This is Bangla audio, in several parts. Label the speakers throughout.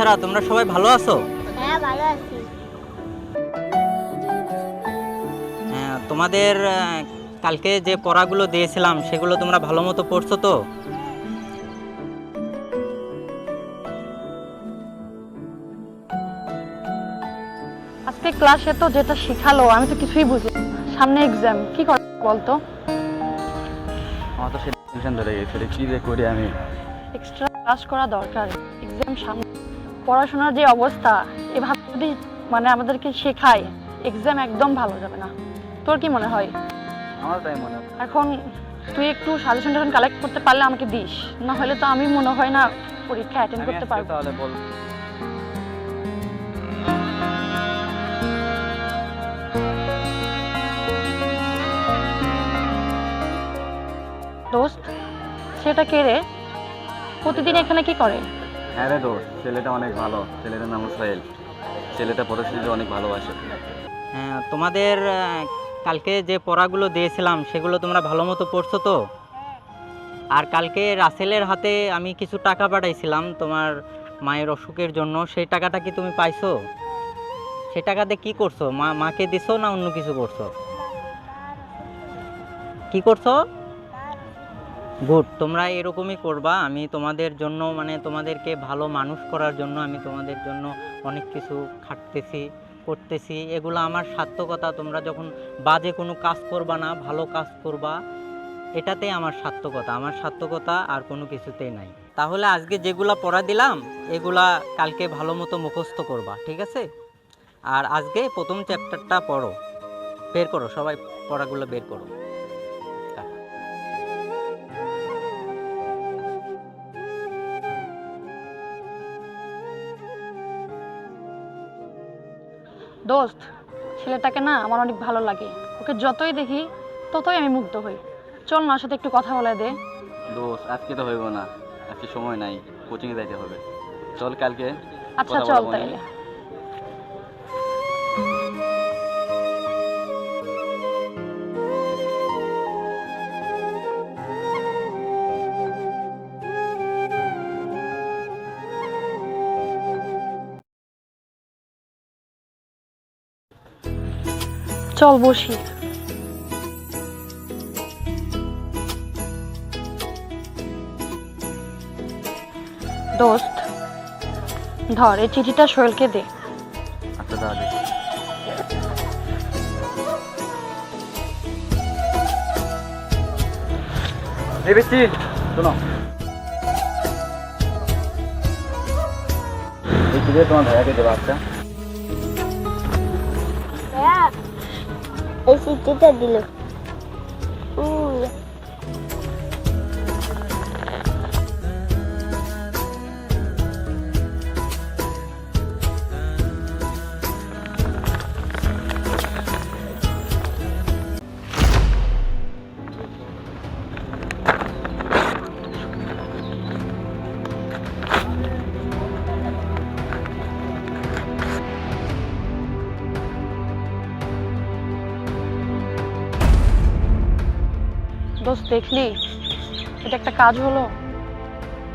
Speaker 1: বাচ্চারা তোমরা সবাই ভালো আছো?
Speaker 2: হ্যাঁ ভালো আছি।
Speaker 1: হ্যাঁ, তোমাদের কালকে যে পড়াগুলো দিয়েছিলাম সেগুলো তোমরা ভালো মতো পড়ছো তো?
Speaker 3: আজকে ক্লাসে তো যেটা শেখালো আমি তো কিছুই বুঝি সামনে এক্সাম কি কর বলতো?
Speaker 4: আমার তো সে টেনশন ধরে গেছে কি যে করি আমি?
Speaker 3: এক্সট্রা ক্লাস করা দরকার। এক্সাম সামনে পড়াশোনার যে অবস্থা এভাবে যদি মানে আমাদেরকে শেখায় এক্সাম একদম ভালো যাবে না। তোর কি মনে হয়?
Speaker 4: আমার তাই মনে হয়।
Speaker 3: এখন তুই একটু সাজেশন টাজেশন কালেক্ট করতে পারলে আমাকে দিস না হলে তো আমি মনে হয় না পরীক্ষা অ্যাটেন্ড করতে পারব।
Speaker 4: তাহলে বল।
Speaker 3: দোস্ত সেটা কে রে? প্রতিদিন এখানে কি করে?
Speaker 4: হ্যাঁ রে দোস্ত ছেলেটা অনেক ভালো। ছেলেটার নাম সোহেল। ছেলেটা পড়াশোনাতে অনেক ভালোবাসে।
Speaker 1: হ্যাঁ, তোমাদের কালকে যে পড়াগুলো দিয়েছিলাম সেগুলো তোমরা ভালো মতো পড়ছো তো? আর কালকে রাসেলের হাতে আমি কিছু টাকা পাঠাইছিলাম তোমার মায়ের অসুখের জন্য। সেই টাকাটা কি তুমি পাইছো? সেই টাকাতে কি করছ? মা মাকে দিছো না অন্য কিছু করছ? কি করছ? গুড, তোমরা এরকমই করবা। আমি তোমাদের জন্য মানে তোমাদেরকে ভালো মানুষ করার জন্য আমি তোমাদের জন্য অনেক কিছু খাটতেছি, করতেছি। এগুলো আমার সার্থকতা। তোমরা যখন বাজে কোনো কাজ করবা না, ভালো কাজ করবা এটাতেই আমার সার্থকতা। আমার সার্থকতা আর কোনো কিছুতেই নাই। তাহলে আজকে যেগুলা পড়া দিলাম, এগুলা কালকে ভালো মতো মুখস্থ করবা, ঠিক আছে? আর আজকে প্রথম চ্যাপ্টারটা পড়ো। বের করো, সবাই পড়াগুলো বের করো।
Speaker 3: দোস্ত ছেলেটাকে না আমার অনেক ভালো লাগে। ওকে যতই দেখি ততই আমি মুগ্ধ হই। চল না ওর সাথে একটু কথা বলে দে।
Speaker 4: দোস্ত আজকে তো হইব না। আজকে সময় নাই। কোচিংয়ে যাইতে হবে। চল কালকে
Speaker 3: আচ্ছা
Speaker 4: কথা
Speaker 3: চল
Speaker 4: বলব
Speaker 3: তাইলে। চল বসি। দোস্ত ধর এই চিঠিটা সোহেলকে দে।
Speaker 4: আচ্ছা তাহলে এই বেশি শোনো। এই চিঠি তোমার ভাইয়াকে দেবো আচ্ছা?
Speaker 2: এই চিঠিটা দিল
Speaker 3: দেখলি? এটা একটা কাজ হলো।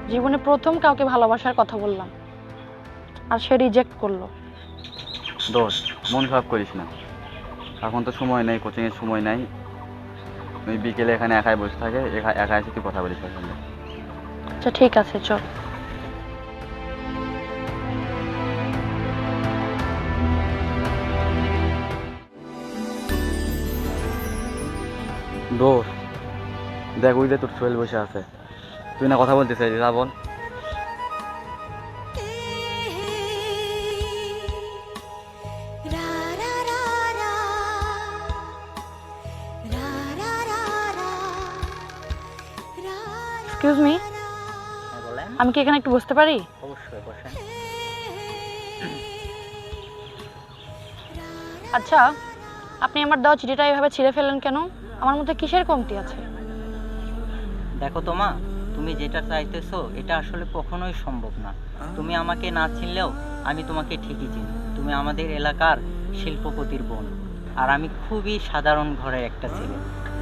Speaker 3: জীবনে প্রথম কাউকে ভালোবাসার কথা বললাম। আর সে রিজেক্ট করল।
Speaker 4: দোষ মন খারাপ করিস না। এখন তো সময় নেই কোচিংয়ের সময় নাই। তুই বিকেলে এখানে একাই বসে থাকে একা- একা এসে তুই কথা বলিস
Speaker 3: আচ্ছা ঠিক আছে চল।
Speaker 4: দোষ দেখ ওই যে তোর সোহেল বসে আছে। তুই না কথা বলতে চাইছিস যা বল।
Speaker 3: এক্সকিউজ মি আমি কি এখানে একটু বসতে পারি?
Speaker 1: অবশ্যই বসেন।
Speaker 3: আচ্ছা আপনি আমার দেওয়া চিঠিটা এভাবে ছিঁড়ে ফেললেন কেন? আমার মধ্যে কিসের কমতি আছে?
Speaker 1: দেখো তোমা তুমি যেটা চাইতেছো এটা আসলে কখনোই সম্ভব না। তুমি আমাকে না চিনলেও আমি তোমাকে ঠিকই চিনি। তুমি আমাদের এলাকার শিল্পপতির বোন। আর আমি খুবই সাধারণ ঘরের একটা ছেলে।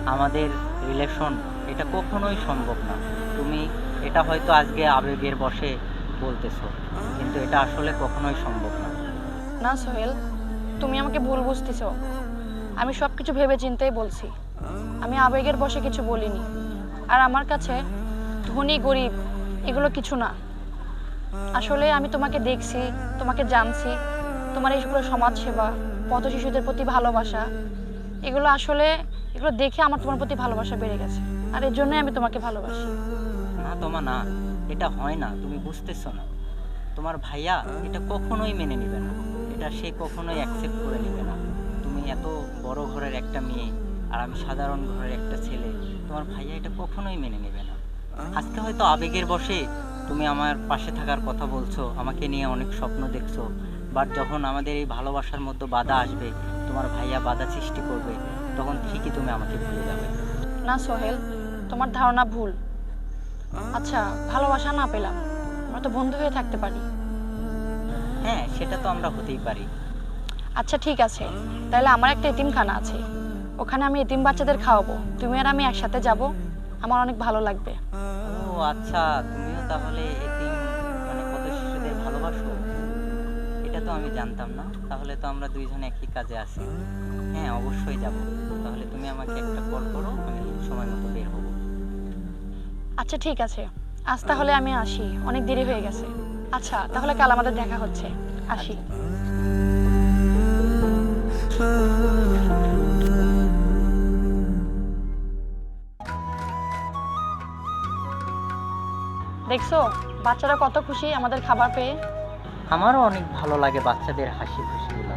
Speaker 1: আমাদের রিলেশন এটা কখনোই সম্ভব না। তুমি এটা হয়তো আজকে আবেগের বসে বলতেছো কিন্তু এটা আসলে কখনোই সম্ভব না।
Speaker 3: না সোহেল তুমি আমাকে ভুল বুঝতেছো। আমি সব কিছু ভেবে চিন্তেই বলছি। আমি আবেগের বসে কিছু বলিনি। আর আমার কাছে ধনী, গরিব, এগুলো কিছু না। আসলে আমি তোমাকে দেখছি, তোমাকে জানছি, তোমার এইগুলো সমাজসেবা, পথ শিশুদের প্রতি ভালোবাসা, এগুলো আসলে, এগুলো দেখে আমার তোমার প্রতি ভালোবাসা বেড়ে গেছে। আর এর জন্যই আমি তোমাকে ভালোবাসি।
Speaker 1: না তোমা, না, এটা হয় না, তুমি বুঝতেছো না। তোমার ভাইয়া এটা কখনোই মেনে নেবে না। এটা সে কখনোই অ্যাকসেপ্ট করে নেবে না। তুমি এত বড় ঘরের একটা মেয়ে, আর আমি সাধারণ ঘরের একটা ছেলে। তোমার ভাইয়া এটা কখনোই মেনে নেবে না। আজকে হয়তো আবেগের বসে তুমি আমার পাশে থাকার কথা বলছো আমাকে নিয়ে অনেক স্বপ্ন দেখছ বাট যখন আমাদের এই ভালোবাসার মধ্যে বাধা আসবে তোমার ভাইয়া বাধা সৃষ্টি করবে তখন ঠিকই তুমি আমাকে ভুলে যাবে।
Speaker 3: না সোহেল তোমার ধারণা ভুল। আচ্ছা ভালোবাসা না পেলাম আমরা তো বন্ধু হয়ে থাকতে পারি।
Speaker 1: হ্যাঁ সেটা তো আমরা হতেই পারি।
Speaker 3: আচ্ছা ঠিক আছে। তাহলে আমার একটা এতিমখানা আছে। ওখানে আমি এতিম বাচ্চাদের খাওয়াবো। তুমি আর আমি একসাথে যাব। আমার অনেক ভালো লাগবে।
Speaker 1: ও আচ্ছা তুমিও তাহলে এতিম মানে কত শিশুদের ভালোবাসো? এটা তো আমি জানতাম না। তাহলে তো আমরা দুইজন একই কাজে আছি। হ্যাঁ অবশ্যই যাব। তাহলে তুমি আমাকে একটা কল করো আমি সময় মতো বের হব।
Speaker 3: আচ্ছা ঠিক আছে। আজ তাহলে আমি আসি। অনেক দেরি হয়ে গেছে। আচ্ছা তাহলে কাল আমাদের দেখা হচ্ছে। আসি। দেখছ? বাচ্চারা কত খুশি আমাদের খাবার পেয়ে?
Speaker 1: আমারও অনেক ভালো লাগে বাচ্চাদের হাসি খুশিগুলো।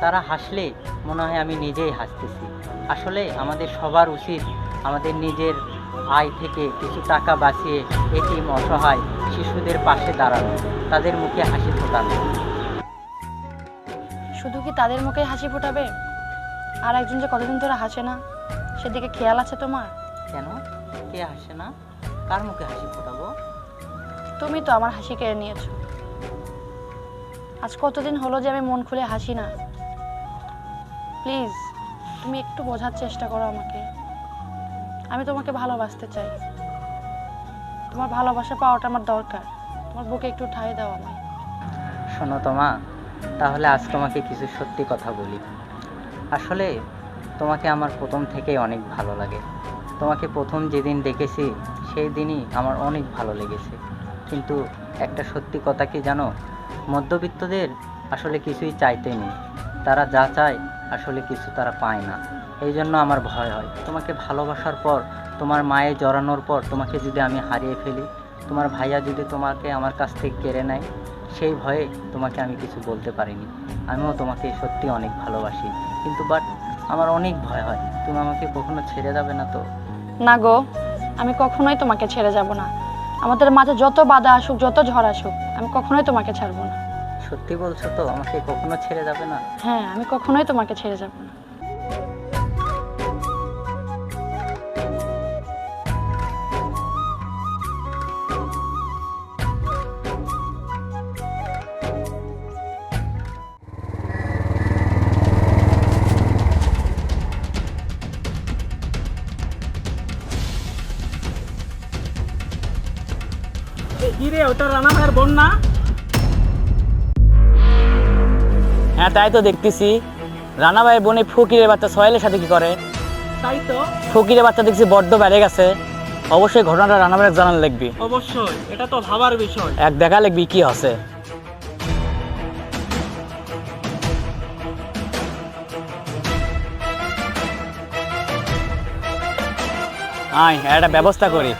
Speaker 1: তারা হাসলে মনে হয় আমি নিজেই হাসতেছি। আসলে আমাদের সবার উচিত আমাদের নিজের আয় থেকে কিছু টাকা বাঁচিয়ে এটিম অসহায় শিশুদের পাশে দাঁড়ানো তাদের মুখে হাসি ফোটানো।
Speaker 3: শুধু কি তাদের মুখে হাসি ফোটাবে? আর একজন যে কতদিন ধরে হাসে না সেদিকে খেয়াল আছে তোমার?
Speaker 1: কেন? কে হাসে না? কার মুখে হাসি ফোটাবো?
Speaker 3: তুমি তো আমার হাসি কেড়ে নিয়েছো। আজ কতদিন হলো যে আমি মন খুলে হাসি না? প্লিজ, তুমি একটু বোঝার চেষ্টা করো আমাকে। আমি তোমাকে ভালোবাসতে চাই। তোমার ভালোবাসা পাওয়াটা আমার দরকার। তোমার বুকে একটু ঠাই দাও আমায়।
Speaker 1: শোনো তোমা তাহলে আজ তোমাকে কিছু সত্যি কথা বলি। আসলে তোমাকে আমার প্রথম থেকেই অনেক ভালো লাগে। তোমাকে প্রথম যেদিন দেখেছি, সেই দিনই আমার অনেক ভালো লেগেছে। কিন্তু একটা সত্যি কথা কি জানো? মধ্যবিত্তদের আসলে কিছুই চাইতে নেই। তারা যা চায়, আসলে কিছু তারা পায় না। এই জন্য আমার ভয় হয়। তোমাকে ভালোবাসার পর, তোমার মায়ে জড়ানোর পর, তোমাকে যদি আমি হারিয়ে ফেলি, তোমার ভাইয়া যদি তোমাকে আমার কাছ থেকে কেড়ে নেয়, সেই ভয়ে তোমাকে আমি কিছু বলতে পারিনি। আমিও তোমাকে সত্যি অনেক ভালোবাসি। কিন্তু বাট আমার অনেক ভয় হয়। তুমি আমাকে কখনো ছেড়ে যাবে না তো?
Speaker 3: না গো, আমি কখনোই তোমাকে ছেড়ে যাব না। আমাদের মাঝে যত বাধা আসুক যত ঝড় আসুক আমি কখনোই তোমাকে ছাড়বো না।
Speaker 1: সত্যি বলছো তো? আমাকে কখনো ছেড়ে যাবে না?
Speaker 3: হ্যাঁ আমি কখনোই তোমাকে ছেড়ে যাব না।
Speaker 5: কি রে ওটা রানা ভাইয়ের বোন না
Speaker 6: হ্যাঁ তাই তো দেখতেছি। রানা ভাইয়ের বোনে ফকিরের বাচ্চা সোহেলের সাথে কি করে?
Speaker 5: তাই তো।
Speaker 6: ফকিরের বাচ্চা দেখছি বড্ড বেড়ে গেছে। অবশ্যই ঘটনাটা রানা ভাইয়ের জানান লিখবি।
Speaker 5: অবশ্যই এটা তো ভাবার বিষয়।
Speaker 6: এক দেখা লিখবি কি আছে। আয় একটা ব্যবস্থা করি।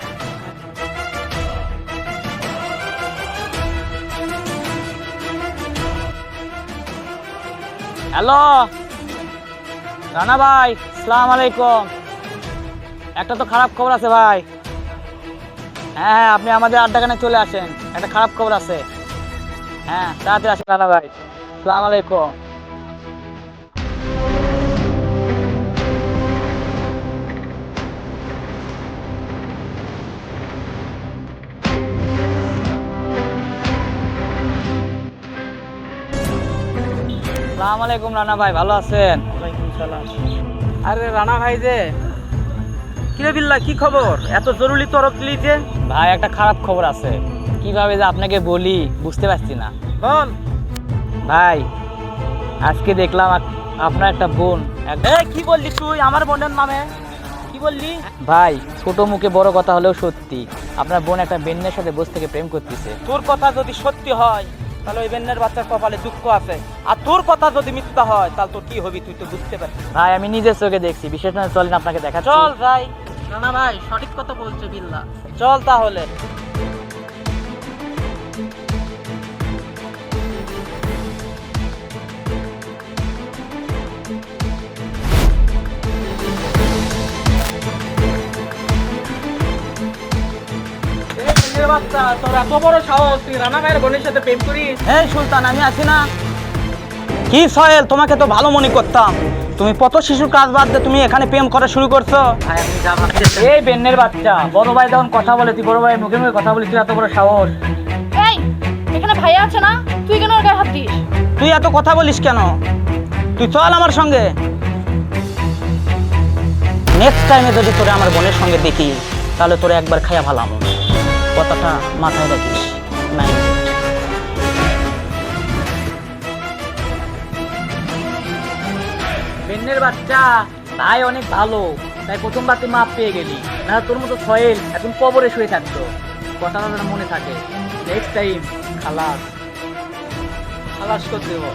Speaker 6: হ্যালো। রানা ভাই সালাম আলাইকুম একটা তো খারাপ খবর আছে ভাই। হ্যাঁ হ্যাঁ আপনি আমাদের আড্ডাখানে চলে আসেন। একটা খারাপ খবর আছে। হ্যাঁ তাড়াতাড়ি আসেন রানা ভাই সালাম আলাইকুম সালাম আলাইকুম রানা ভাই ভালো আছেন?
Speaker 5: আরে রানা ভাই যে কি
Speaker 6: কিরে বিল্লা কি খবর? এত জরুরি তরফ দিলি যে। ভাই একটা খারাপ খবর আছে। কীভাবে যে আপনাকে বলি বুঝতে পারছি না। বল। ভাই আজকে দেখলাম আপনার একটা বোন। কি বললি তুই? আমার বোনের নামে। কি বললি? ভাই ছোট মুখে বড় কথা হলেও সত্যি। আপনার বোন একটা বেন্নের সাথে বসে থেকে প্রেম করতেছে। তোর কথা যদি সত্যি হয় তাহলে ওই বেন্নের বাচ্চার কপালে দুঃখ আছে। আর তোর কথা যদি মিথ্যা হয় তাহলে তোর কি হবি? তুই তো বুঝতে পারছিস ভাই আমি নিজের চোখে দেখছি। বিশেষ না চলেন আপনাকে দেখা চল ভাই।
Speaker 5: না না ভাই সঠিক কথা বলছে বিল্লা।
Speaker 6: চল তাহলে।
Speaker 5: বাচ্চা তোর এত বড় সাহস তুই রানা ভাইয়ের বোনের সাথে প্রেম করিস?
Speaker 6: এই সুলতান আমি আছি না। কি সহেল তোমাকে তো ভালো মনে করতাম। তুমি কত শিশুর কাজ বাদ দিয়ে তুমি এখানে প্রেম করা শুরু করছ।
Speaker 1: ভাই
Speaker 6: এই বেন্নের বাচ্চা বড় ভাই যখন কথা বলে তুই বড় ভাই মুখে মুখে কথা বলি তুই এত বড় সাহস।
Speaker 3: এই এখানে ভাইয়া আছে না? তুই কেন ওর গায়ে হাত দিস?
Speaker 6: তুই এত কথা বলিস কেন? তুই চল আমার সঙ্গে। নেক্সট টাইমে যদি তোরে আমার বোনের সঙ্গে দেখি তাহলে তোরে একবার খাইয়া ভালাম। কথাটা মাথায় রাখিস বেন্নের বাচ্চা ভাই অনেক ভালো। তাই প্রথমবার তুই মাপ পেয়ে গেলি। না তোর মতো সয়েল এখন কবরে শুয়ে থাকতো। কথাটা যেন মনে থাকে। নেক্সট টাইম খালাস। খালাস করে দেবো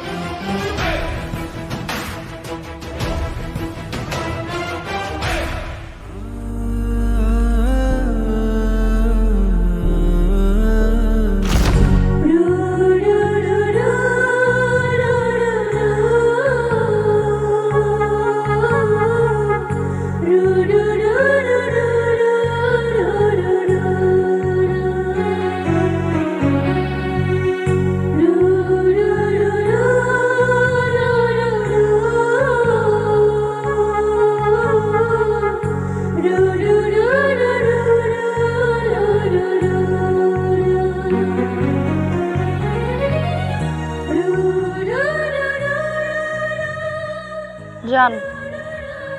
Speaker 3: জান,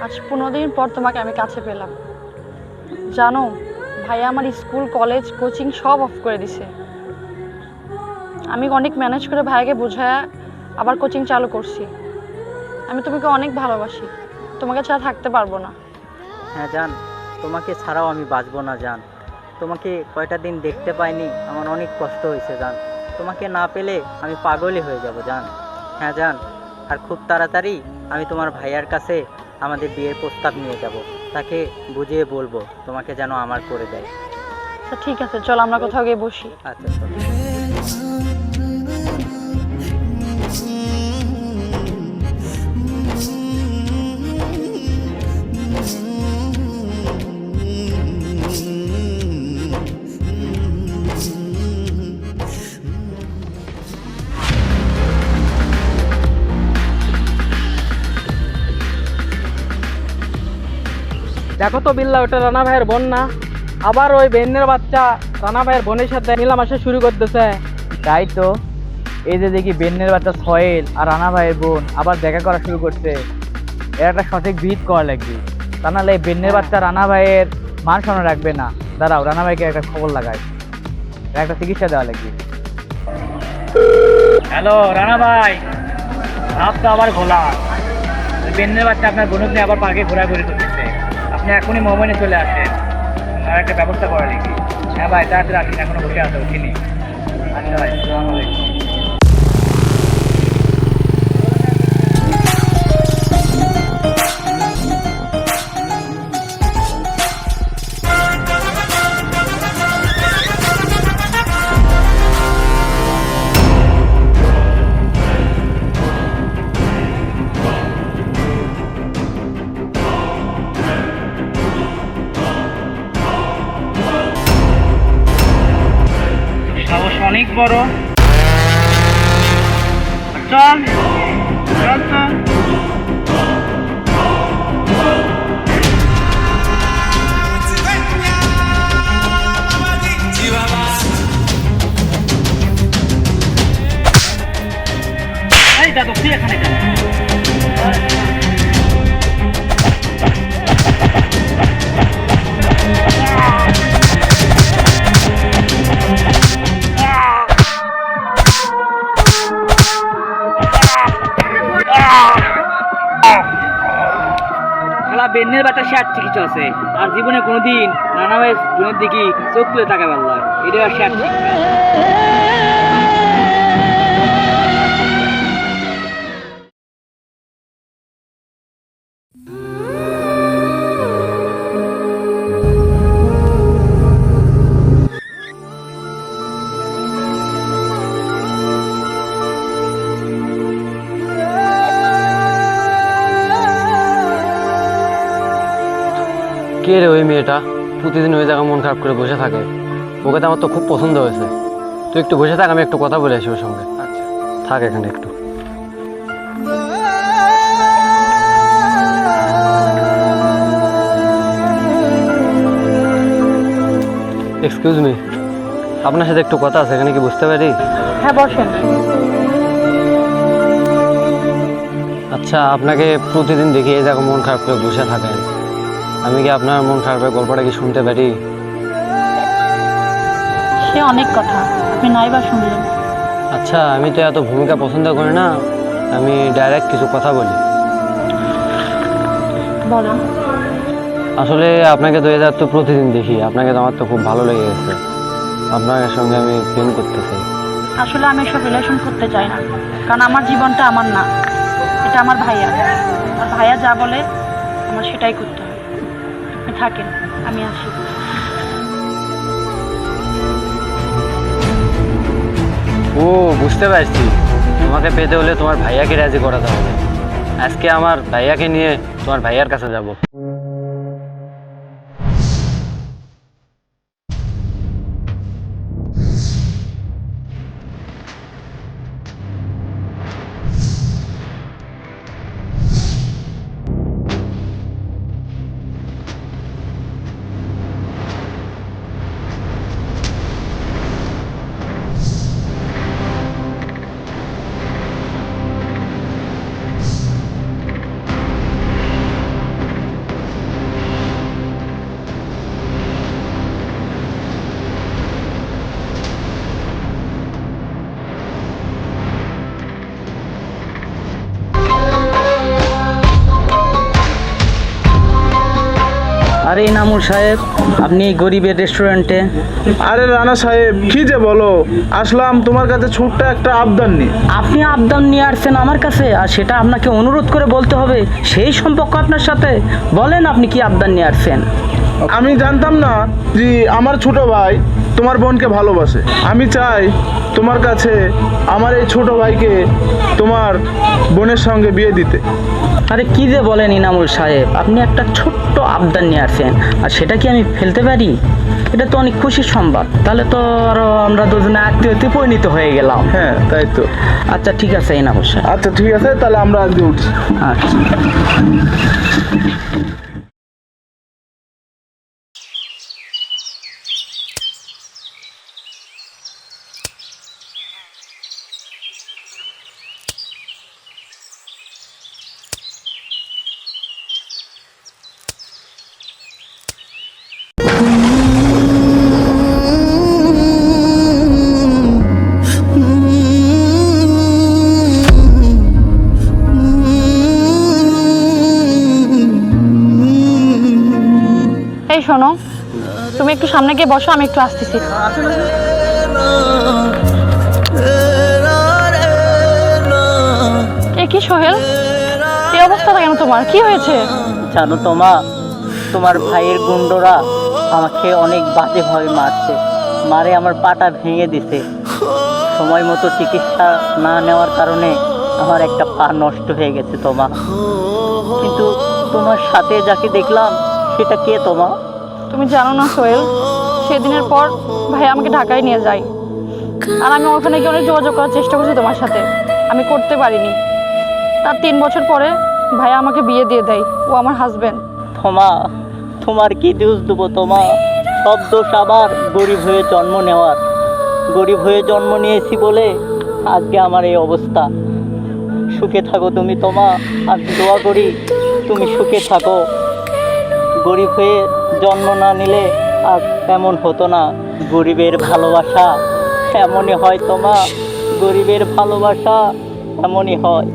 Speaker 3: আজ পনেরো দিন পর তোমাকে আমি কাছে পেলাম। জানো, ভাইয়া আমার স্কুল, কলেজ, কোচিং সব অফ করে দিছে। আমি অনেক ম্যানেজ করে ভাইয়াকে বোঝায় আবার কোচিং চালু করছি। আমি তোমাকে অনেক ভালোবাসি। তোমাকে ছাড়া থাকতে পারব না।
Speaker 1: হ্যাঁ জান, তোমাকে ছাড়াও আমি বাঁচবো না, জান। তোমাকে কয়টা দিন দেখতে পাইনি, আমার অনেক কষ্ট হয়েছে জান। তোমাকে না পেলে আমি পাগলই হয়ে যাব, জান। হ্যাঁ জান। আর খুব তাড়াতাড়ি আমি তোমার ভাইয়ার কাছে আমাদের বিয়ের প্রস্তাব নিয়ে যাব। তাকে বুঝিয়ে বলব তোমাকে যেন আমার করে দেয়।
Speaker 3: আচ্ছা ঠিক আছে চলো আমরা কোথাও গিয়ে বসি।
Speaker 1: আচ্ছা চলো।
Speaker 5: দেখো তো বিল্লা ওটা রানা ভাইয়ের বোন না? আবার ওই বেন্নের বাচ্চা রানা ভাইয়ের বোনের সাথে মিলামাসা শুরু করতেছে।
Speaker 6: তাই তো, এই যে দেখি বেন্নের বাচ্চা সয়েল আর রানা ভাইয়ের বোন আবার দেখা করা শুরু করছে। এর একটা সঠিক ভিত করা লাগবে। তা নাহলে এই বেন্নের বাচ্চা রানা ভাইয়ের মান সম্মান রাখবে না। দাঁড়াও, রানা ভাইকে একটা খবর লাগাই। একটা চিকিৎসা দেওয়া লাগবে। হ্যালো, রানা ভাই। হাত তো আবার খোলা। ওই বেন্নের বাচ্চা আপনার বোনক আবার পার্কে ঘোরাঘুরি করতেছে আপনি এখনই মোবাইলে চলে আসেন। আর একটা ব্যবস্থা করা দেখি হ্যাঁ ভাই, তাড়াতাড়ি আসেন, এখনও বসে আছে, উঠিনি। আচ্ছা ভাই আসসালামু অনেক বড়। চল এই দাদু তুই এখানে কেন বেন্নের বাচ্চা ষাট কিছু আছে। আর জীবনে কোনোদিন নানা ভাই বোনের দিকে চোখ তুলে তাকাবে আল্লাহ। এটা ষাট শিক্ষা
Speaker 5: মেয়েটা প্রতিদিন ওই জায়গায় মন খারাপ করে বসে থাকে। ওকে তো আমার তো খুব পছন্দ হয়েছে। তুই একটু বসে থাক আমি একটু কথা বলে আসি ওর সঙ্গে। আচ্ছা। থাক এখানে একটু। এক্সকিউজ মি আপনার সাথে একটু কথা আছে এখানে কি বুঝতে পারি?
Speaker 3: হ্যাঁ বসেন।
Speaker 5: আচ্ছা আপনাকে প্রতিদিন দেখি এই জায়গায় মন খারাপ করে বসে থাকেন। আমি কি আপনার মন খারাপের গল্পটা কি শুনতে পারি?
Speaker 3: সে অনেক কথা আপনি নাই বা শুনলেন।
Speaker 5: আচ্ছা আমি তো এত ভূমিকা পছন্দ করি না আমি ডাইরেক্ট কিছু কথা বলি।
Speaker 3: বলেন
Speaker 5: আসলে আপনাকে তো এদের তো প্রতিদিন দেখি আপনাকে তো আমার তো খুব ভালো লেগে গেছে আপনার সঙ্গে আমি প্রেম করতে চাই
Speaker 3: আসলে আমি এসব রিলেশন করতে চাই না কারণ আমার জীবনটা আমার না এটা আমার ভাইয়া। আর ভাইয়া যা বলে আমার সেটাই করতে থাকেন, আমি আসি।
Speaker 5: ও, বুঝতে পারছি। তোমাকে পেতে হলে তোমার ভাইয়াকে রাজি করাতে হবে। আজকে আমার ভাইয়াকে নিয়ে তোমার ভাইয়ার কাছে যাব।
Speaker 6: আরে ইনামুল সাহেব আপনি গরিবের রেস্টুরেন্টে
Speaker 7: আরে রানা সাহেব কি যে বলো? আসলাম তোমার কাছে ছোট্ট একটা আবদার নিয়ে।
Speaker 6: আপনি আবদান নিয়ে আসছেন আমার কাছে আর সেটা আপনাকে অনুরোধ করে বলতে হবে সেই সম্পর্ক আপনার সাথে। বলেন আপনি কি আবদান নিয়ে আসছেন।
Speaker 7: আমি জানতাম না যে আমার ছোট ভাই তোমার বোনকে ভালোবাসে। আমি চাই তোমার কাছে আমার এই ছোট ভাইকে তোমার বোনের সঙ্গে বিয়ে দিতে।
Speaker 6: আরে কি যে বলেন ইনামুল সাহেব আপনি একটা ছোট্ট আবদান নিয়ে আসেন আর সেটা কি আমি ফেলতে পারি? এটা তো অনেক খুশির সংবাদ। তাহলে তো আরও আমরা দুজনে আত্মীয়তে পরিণত হয়ে গেলাম।
Speaker 7: হ্যাঁ তাই তো।
Speaker 6: আচ্ছা ঠিক আছে ইনামুল সাহেব।
Speaker 7: আচ্ছা ঠিক আছে তাহলে আমরা আজকে উঠছি।
Speaker 6: আচ্ছা।
Speaker 3: তুমি একটু সামনে গিয়ে বসো, আমি একটু আসতেছি। এ কি সোহেল? এই অবস্থাটা কেন তোমার? কি হয়েছে?
Speaker 1: জানো তো মা, তোমার ভাইয়ের গুন্ডরা আমাকে অনেক বাজেভাবে মারছে। মারে আমার পাটা ভেঙে দিছে। সময় মতো চিকিৎসা না নেওয়ার কারণে আমার একটা পা নষ্ট হয়ে গেছে তোমা কিন্তু তোমার সাথে যাকে দেখলাম, সেটা কে তোমা
Speaker 3: তুমি জানো না সোহেল, সেদিনের পর ভাই আমাকে ঢাকায় নিয়ে যায়। আর আমি ওখানে গিয়ে অনেক যোগাযোগ করার চেষ্টা করছি তোমার সাথে। আমি করতে পারিনি। তার তিন বছর পরে ভাই আমাকে বিয়ে দিয়ে দেয়, ও আমার হাজবেন্ড
Speaker 1: তোমা তোমার কি দোষ দেবো তোমা? সব দোষ আবার গরিব হয়ে জন্ম নেওয়ার। গরিব হয়ে জন্ম নিয়েছি বলে আজকে আমার এই অবস্থা। সুখে থাকো তুমি তোমা আমি দোয়া করি তুমি সুখে থাকো। গরিব হয়ে জন্ম না নিলে আর এমন হতো না। গরিবের ভালোবাসা এমনই হয় তোমা। গরিবের ভালোবাসা এমনই হয়।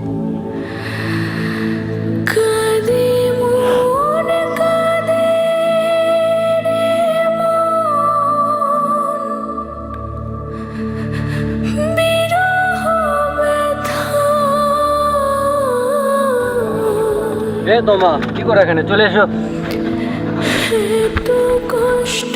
Speaker 5: এ তোমা কি করে এখানে? চলে এসো।
Speaker 8: এত কষ্ট